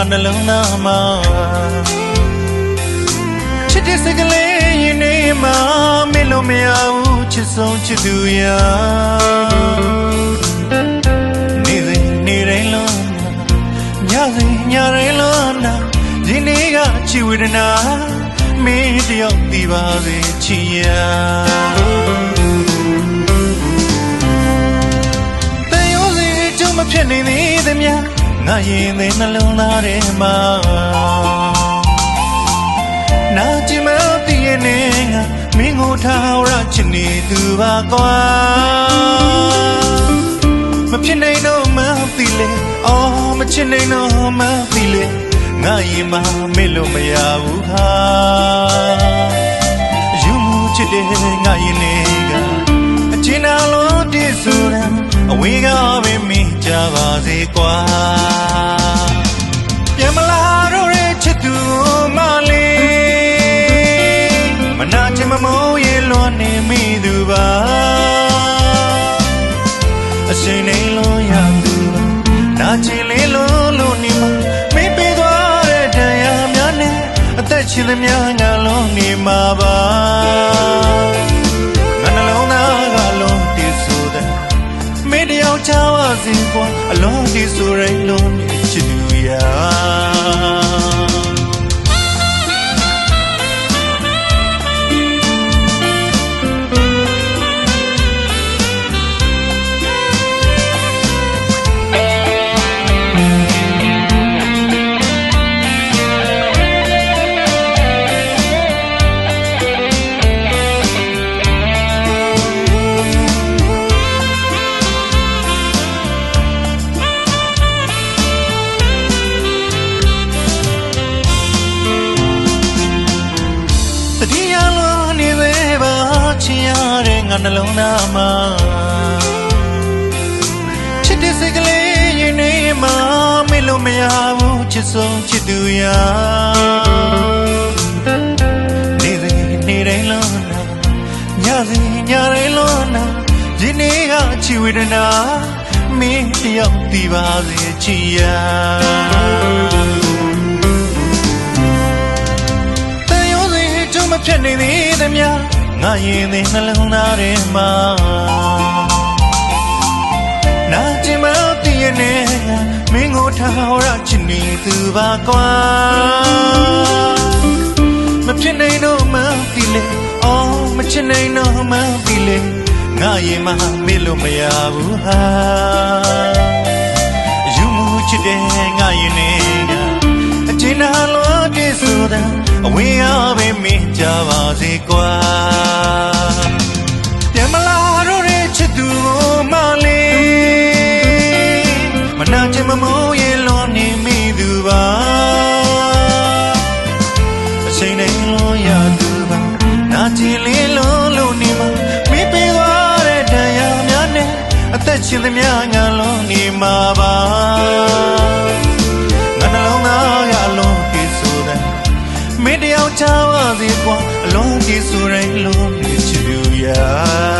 ငါနှလုံးသားမှာချစ်တဲ့စကလေးရင်နေမှာမင်းလို့မရဘူးချစ်ဆုံးချစ်သူရာနေစဉ်နေတိုင်းလုံးညစဉ်ညတိုင်းလုံးနာဒီနေ့ကချစ်ဝေဒနာမင်းတယောက်ဒီပါစေချစ်ရာတန်ရုံးစီကျုံမဖြစ်နေသေးသမျှ ငါရင်သေးနှလုံးသားထဲမှာနာကျင်မသိရနေငါမင်းကိုထားရချင်နေသူပါကွာမဖြစ်နိုင်တော့မှသိလေအော်မချင်နိုင်တော့မှသိလေငါရင်မမေ့လို့မရဘူးဟာယူမှုချစ်တဲ့ငါရင်နေကအချင်နာလို့တည်ဆိုတဲ့အဝေးကပဲမင်း ကြပါစေကွာပြန်မလာတော့တဲ့ချစ်သူမလေးမနာချင်မမိုးရေလွန်နေမိသူပါအချိန်နေလို့ရသူပါနာချင်လေးလို့လို့နေမှာမင်းပေးသွားတဲ့တရားများနဲ့အသက်ရှင်သမျှ အလုံးတည်ဆိုရင်လုံး ငါနှလုံးသားမှာချစ်တဲ့စိတ်ကလေးရင်နေမှာမေ့လို့မရဘူးချစ်ဆုံးချစ်သူရာနေစဉ်နေတိုင်းလုံးနာညစဉ်ညတိုင်းလုံးနာဒီနေ့ကချီဝေဒနာမင်းတယောက်ဒီပါစေချီရာတန်ရုံးစီကျုံမဖြစ်နေသေးသမျှ ငါရင်သေးနှလုံးသားထဲမှာနာကျင်မသိရနဲ့မင်းကိုထားရချင်နေသူပါကွာမဖြစ်နိုင်တော့မှပြီလေအော်မချင်နိုင်တော့မှပြီလေငါရင်မမေ့လို့မရဘူးဟာယူမှုချစ်တဲ့ငါရင်နေကအချင်းနာလို့တည်ဆိုတာ အဝေးအားပဲမင်းကြပါစေကွာပြန်မလာတော့တဲ့ချစ်သူကို က်ချပါစေကွာအလုံးပြေဆိုရင်လုံးပြေချူရာ